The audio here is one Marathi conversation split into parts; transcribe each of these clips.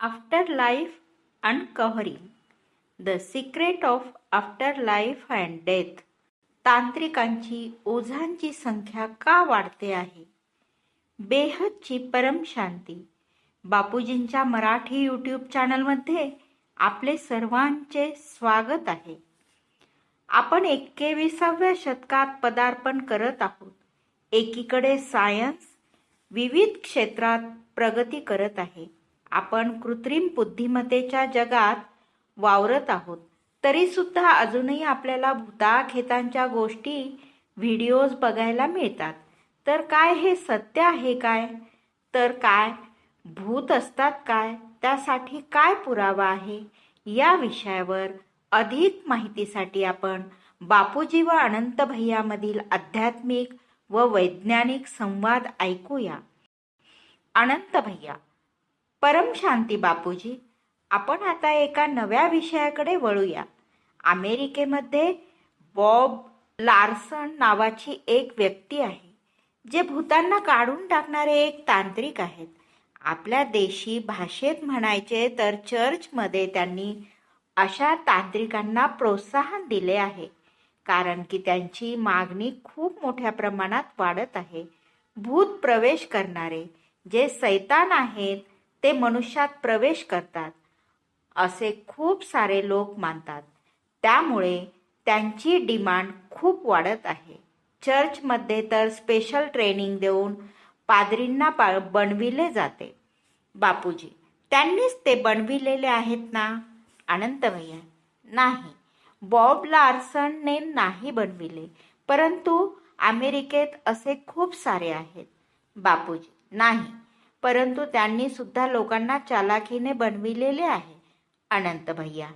Afterlife uncovering the secret of afterlife and death तांत्रिकांची ओझांची संख्या का वाढते आहे? बेहदची परमशांती बापूजींच्या मराठी यूट्यूब चॅनलमध्ये आपले सर्वांचे स्वागत आहे. आपण एकेविसाव्या शतकात पदार्पण करत आहोत. एकीकडे सायन्स विविध क्षेत्रात प्रगती करत आहे. आपण कृत्रिम बुद्धिमत्तेच्या जगात वावरत आहोत. तरी सुद्धा अजूनही आपल्याला भूताखेतांच्या गोष्टी व्हिडिओज बघायला मिळतात. तर काय हे सत्य आहे काय? तर काय? भूत असतात काय? त्यासाठी काय पुरावा आहे? या विषयावर अधिक माहितीसाठी आपण बापूजी व अनंत भैयामधील आध्यात्मिक व वैज्ञानिक संवाद ऐकूया. अनंत भैया परमशांती बापूजी आपण आता एका नव्या विषयाकडे वळूया. अमेरिकेमध्ये बॉब लार्सन नावाची एक व्यक्ती आहे जे भूतांना काढून टाकणारे एक तांत्रिक आहेत. आपल्या देशी भाषेत म्हणायचे तर चर्चमध्ये त्यांनी अशा तांत्रिकांना प्रोत्साहन दिले आहे कारण की त्यांची मागणी खूप मोठ्या प्रमाणात वाढत आहे. भूत प्रवेश करणारे जे सैतान आहेत ते मनुष्यात प्रवेश करतात. असे खूप सारे लोक मानतात. त्यामुळे त्यांची डिमांड खूप वाढत आहे. चर्चमध्ये तर स्पेशल ट्रेनिंग देऊन पादरींना पा बनविले जाते. बापूजी त्यांनीच ते बनविलेले आहेत ना? अनंत भैया नाही. बॉब लार्सनने नाही बनविले परंतु अमेरिकेत असे खूप सारे आहेत. बापूजी नाही. परंतु त्यांनी सुद्धा लोकांना चालाखीने बनविलेले आहे. अनंत भैया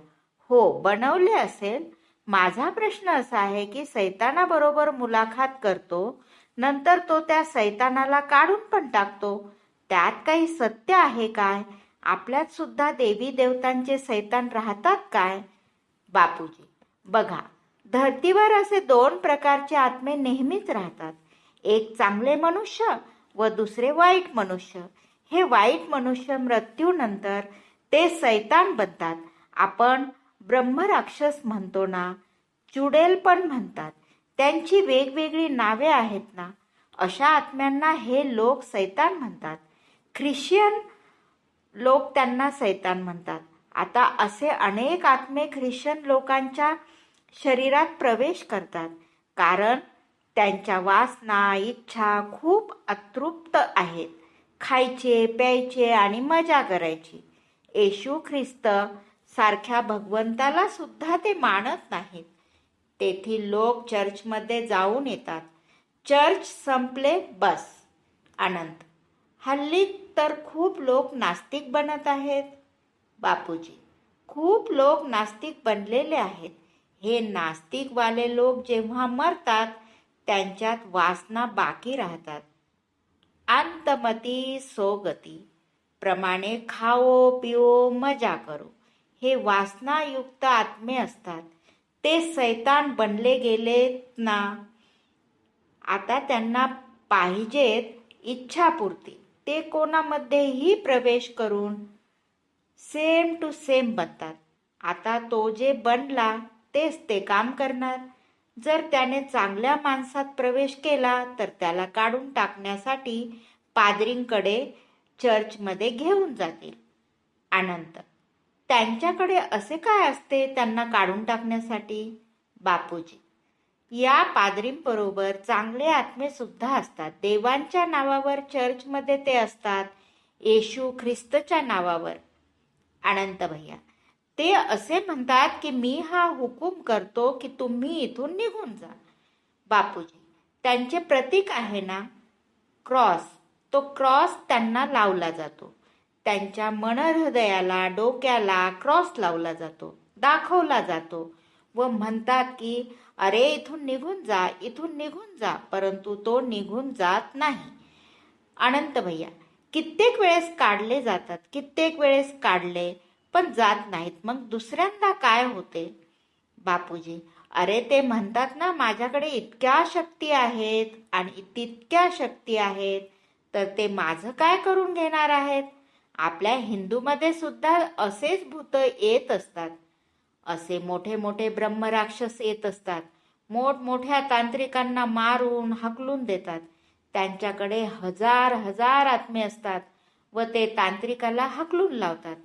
हो बनवले असेल. माझा प्रश्न असा आहे की सैतानाबरोबर मुलाखत करतो नंतर तो त्या सैतानाला काढून पण टाकतो. त्यात काही सत्य आहे काय? आपल्यात सुद्धा देवी देवतांचे सैतान राहतात काय? बापूजी बघा धर्तीवर असे दोन प्रकारचे आत्मे नेहमीच राहतात. एक चांगले मनुष्य व दुसरे वाईट मनुष्य. हे वाईट मनुष्य मृत्यूनंतर ते सैतान बनतात. आपण ब्रह्मराक्षस म्हणतो ना चुडेल पण म्हणतात. त्यांची वेगवेगळी नावे आहेत ना अशा आत्म्यांना हे लोक सैतान म्हणतात. ख्रिश्चन लोक त्यांना सैतान म्हणतात. आता असे अनेक आत्मे ख्रिश्चन लोकांच्या शरीरात प्रवेश करतात. कारण त्यांच्या वासना इच्छा खूप अतृप्त आहेत. खायचे प्यायचे आणि मजा करायची. येशू ख्रिस्त सारख्या भगवंताला सुद्धा ते मानत नाहीत. तेथील लोक चर्चमध्ये जाऊन येतात. चर्च संपले बस. आनंद. हल्ली तर खूप लोक नास्तिक बनत आहेत. बापूजी खूप लोक नास्तिक बनलेले आहेत. हे नास्तिकवाले लोक जेव्हा मरतात त्यांच्यात वासना बाकी राहतात. अंतमती सोगती. प्रमाणे खाओ पिओ मजा करो. हे वासनायुक्त आत्मे असतात. ते सैतान बनले गेलेत ना? आता त्यांना पाहिजेत इच्छापूर्ती. ते कोणामध्येही प्रवेश करून सेम टू सेम बनतात. आता तो जे बनला तेच ते काम करणार. जर त्याने चांगल्या माणसात प्रवेश केला तर त्याला काढून टाकण्यासाठी पादरींकडे चर्चमध्ये घेऊन जातील. अनंत त्यांच्याकडे असे काय असते त्यांना काढून टाकण्यासाठी? बापूजी या पादरींबरोबर चांगले आत्मे सुद्धा असतात. देवांच्या नावावर चर्चमध्ये ते असतात येशू ख्रिस्तच्या नावावर. अनंत भैया ते असे म्हणतात की मी हा हुकूम करतो की तुम्ही इथून निघून जा. बापूजी त्यांचे प्रतीक आहे ना क्रॉस. तो क्रॉस त्यांना लावला जातो. त्यांच्या मनहृदयाला डोक्याला क्रॉस लावला जातो दाखवला जातो. व म्हणतात की अरे इथून निघून जा इथून निघून जा. परंतु तो निघून जात नाही. अनंत भैया कित्येक वेळेस काढले जातात कित्येक वेळेस काढले. पण जात नाहीत. मग दुसऱ्यांदा काय होते? बापूजी अरे ते म्हणतात ना माझ्याकडे इतक्या शक्ती आहेत आणि तितक्या शक्ती आहेत तर ते माझं काय करून घेणार आहेत? आपल्या हिंदूमध्ये सुद्धा असेच भूत येत असतात. असे मोठे मोठे ब्रह्मराक्षस येत असतात. मोठमोठ्या तांत्रिकांना मारून हकलून देतात. त्यांच्याकडे हजार हजार आत्मे असतात व ते तांत्रिकाला हकलून लावतात.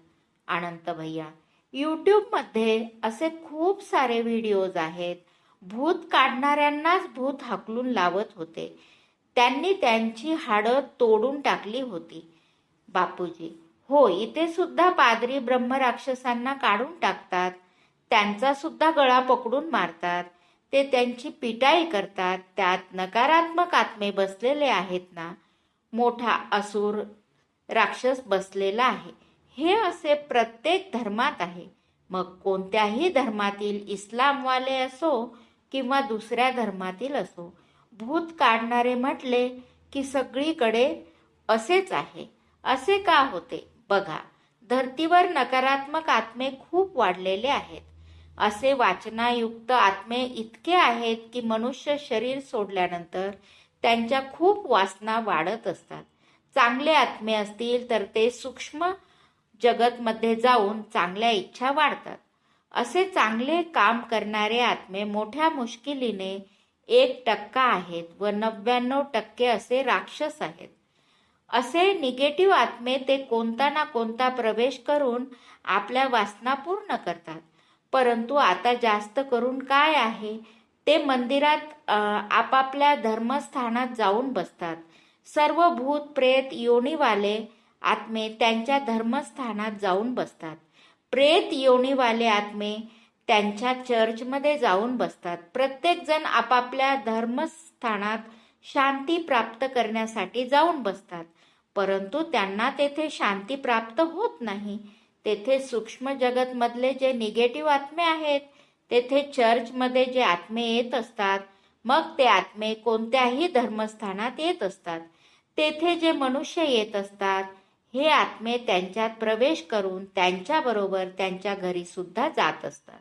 अनंत भैया. यूट्यूबमध्ये असे खूप सारे व्हिडिओज आहेत. भूत काढणाऱ्यांनाच भूत हाकलून लावत होते. त्यांनी त्यांची हाडं तोडून टाकली होती. बापूजी हो इथे सुद्धा पादरी ब्रह्मराक्षसांना काढून टाकतात. त्यांचा सुद्धा गळा पकडून मारतात. ते त्यांची पिटाई करतात. त्यात नकारात्मक आत्मे बसलेले आहेत ना? मोठा असुर राक्षस बसलेला आहे. हे असे प्रत्येक धर्मात आहे. मग कोणत्याही धर्मातील इस्लामवाले असो किंवा दुसऱ्या धर्मातील असो भूत काढणारे म्हटले की सगळीकडे असेच आहे. असे का होते? बघा धर्तीवर नकारात्मक आत्मे खूप वाढलेले आहेत. असे वाचनायुक्त आत्मे इतके आहेत की मनुष्य शरीर सोडल्यानंतर त्यांच्या खूप वासना वाढत असतात. चांगले आत्मे असतील तर ते सूक्ष्म जगतमध्ये जाऊन चांगल्या इच्छा वाढतात. असे चांगले काम करणारे आत्मे मोठ्या मुश्किलीने एक टक्का आहेत व नव्याण्णव टक्के असे राक्षस आहेत. असे निगेटिव्ह आत्मे ते कोणता ना कोणता प्रवेश करून आपल्या वासना पूर्ण करतात. परंतु आता जास्त करून काय आहे? ते मंदिरात आपापल्या धर्मस्थानात जाऊन बसतात. सर्व भूत प्रेत योनीवाले आत्मे त्यांच्या धर्मस्थानात जाऊन बसतात. प्रेत योनीवाले आत्मे त्यांच्या चर्चमध्ये जाऊन बसतात. प्रत्येक जण आपापल्या धर्मस्थानात शांती प्राप्त करण्यासाठी जाऊन बसतात. परंतु त्यांना तेथे शांती प्राप्त होत नाही. तेथे सूक्ष्म जगतमधले जे निगेटिव्ह आत्मे आहेत तेथे चर्चमध्ये जे आत्मे येत असतात मग ते आत्मे कोणत्याही धर्मस्थानात येत असतात. तेथे जे मनुष्य येत असतात हे आत्मे त्यांच्यात प्रवेश करून त्यांच्याबरोबर त्यांच्या घरी सुद्धा जात असतात.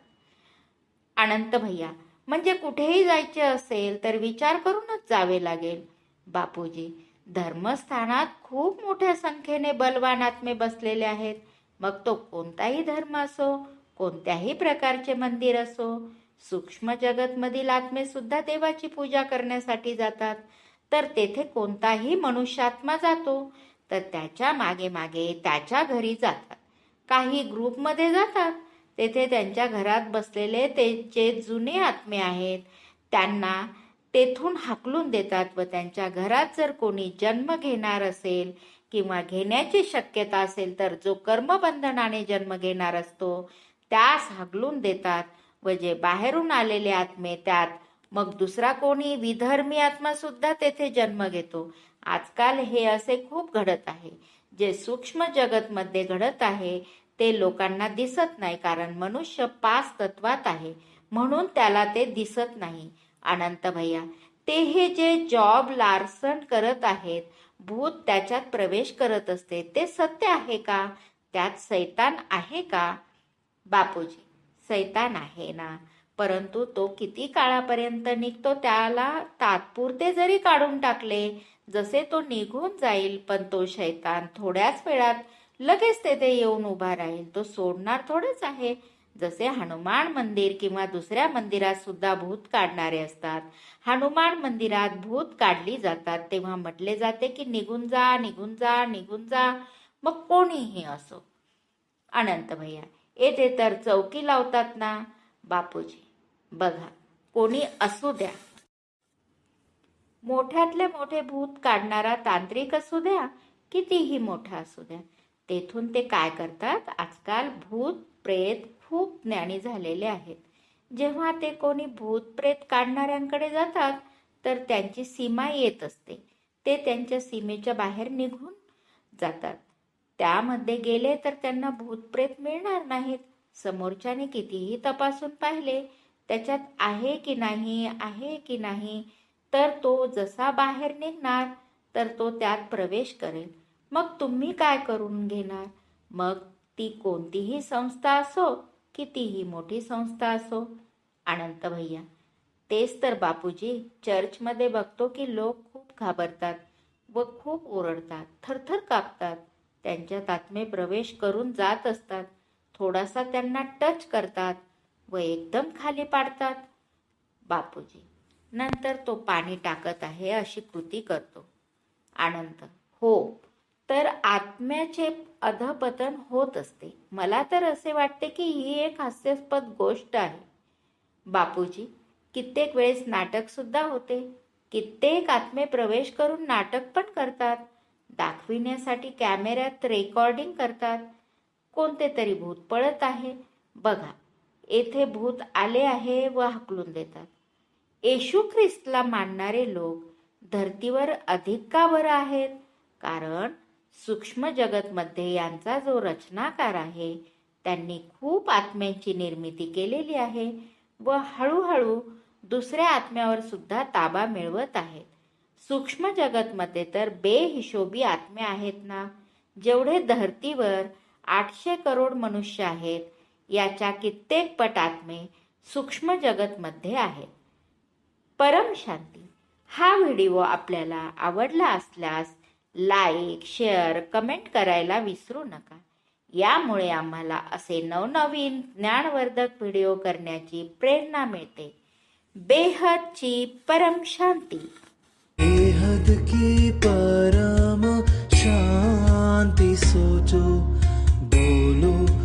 अनंत भैया म्हणजे कुठेही जायचे असेल तर विचार करूनच जावे लागेल. बापूजी धर्मस्थानात खूप मोठ्या संख्येने बलवान आत्मे बसलेले आहेत. मग तो कोणताही धर्म असो कोणत्याही प्रकारचे मंदिर असो सूक्ष्म जगतमधील आत्मे सुद्धा देवाची पूजा करण्यासाठी जातात. तर तेथे कोणताही मनुष्यात्मा जातो. तर त्याच्यामागे मागे त्याच्या घरी जातात. काही ग्रुपमध्ये जातात. तेथे त्यांच्या घरात बसलेले त्यांचे जुने आत्मे आहेत. त्यांना तेथून हाकलून देतात व त्यांच्या घरात जर कोणी जन्म घेणार असेल किंवा घेण्याची शक्यता असेल तर जो कर्मबंधनाने जन्म घेणार असतो त्यास हाकलून देतात व जे बाहेरून आलेले आत्मे त्यात मग दुसरा कोणी विधर्मी आत्मा सुद्धा तेथे जन्म घेतो. आजकाल हे असे खूप घडत आहे. जे सूक्ष्म जगतमध्ये घडत आहे ते लोकांना दिसत नाही कारण मनुष्य पाच तत्वात आहे. म्हणून त्याला ते दिसत नाही. अनंत भैया ते हे जे जॉब लार्सन करत आहेत भूत त्याच्यात प्रवेश करत असते ते सत्य आहे का? त्यात सैतान आहे का? बापूजी सैतान आहे ना. परंतु तो किती काळापर्यंत निघतो त्याला तात्पुरते जरी काढून टाकले जसे तो निघून जाईल पण तो शैतान थोड्याच वेळात लगेच तेथे येऊन उभा राहील. तो सोडणार थोडेच आहे. जसे हनुमान मंदिर किंवा दुसऱ्या मंदिरात सुद्धा भूत काढणारे असतात. हनुमान मंदिरात भूत काढली जातात तेव्हा म्हटले जाते की निघून जा निघून जा निघून जा. मग कोणीही असो? अनंत भैया येथे तर चौकी लावतात ना? बापूजी बघा कोणी असू द्या. मोठ्यातले मोठे भूत काढणारा तांत्रिक असू द्या कितीही मोठा असू द्या. तेथून ते काय करतात? आजकाल भूत प्रेत खूप ज्ञानी झालेले आहेत. जेव्हा ते कोणी भूत प्रेत काढणाऱ्यांकडे जातात तर त्यांची सीमा येत असते. ते त्यांच्या सीमेच्या बाहेर निघून जातात. त्यामध्ये गेले तर त्यांना भूतप्रेत मिळणार नाहीत. समोरच्याने कितीही तपासून पाहिले त्याच्यात आहे की नाही आहे की नाही तर तो जसा बाहेर निघणार तर तो त्यात प्रवेश करेल. मग तुम्ही काय करून घेणार? मग ती कोणतीही संस्था असो कितीही मोठी संस्था असो. अनंत भैया तेच तर बापूजी चर्चमध्ये बघतो की लोक खूप घाबरतात व खूप ओरडतात थरथर कापतात. त्यांच्या तात्मे प्रवेश करून जात असतात. थोडासा त्यांना टच करतात. व एकदम खाली पाडतात. बापूजी नंतर तो पाणी टाकत आहे अशी कृती करतो. आनंद हो तर आत्म्याचे अधपतन होत असते. मला तर असे वाटते की ही एक हास्यास्पद गोष्ट आहे. बापूजी कित्येक वेळेस नाटक सुद्धा होते. कित्येक आत्मे प्रवेश करून नाटक पण करतात. दाखविण्यासाठी कॅमेऱ्यात रेकॉर्डिंग करतात. कोणते तरी भूत पळत आहे. बघा येथे भूत आले आहे व हकलून देतात. येशू ख्रिस्तला मानणारे लोक धर्तीवर अधिक का बरं आहेत? कारण सूक्ष्म जगतमध्ये यांचा जो रचनाकार आहे त्यांनी खूप आत्म्यांची निर्मिती केलेली आहे व हळूहळू दुसऱ्या आत्म्यावर सुद्धा ताबा मिळवत आहेत. सूक्ष्म जगतमध्ये तर बेहिशोबी आत्मे आहेत ना? जेवढे धर्तीवर आठशे करोड मनुष्य आहेत याच्या कित्येक पट आत्मे सूक्ष्म जगतमध्ये आहेत परम शांती. हा व्हिडिओ आपल्याला आवडला असल्यास लाईक शेअर कमेंट करायला विसरू नका. यामुळे आम्हाला असे नवनवीन ज्ञानवर्धक व्हिडिओ करण्याची प्रेरणा मिळते. बेहदची परम शांती. बेहद की परम शांती सोचो बोलो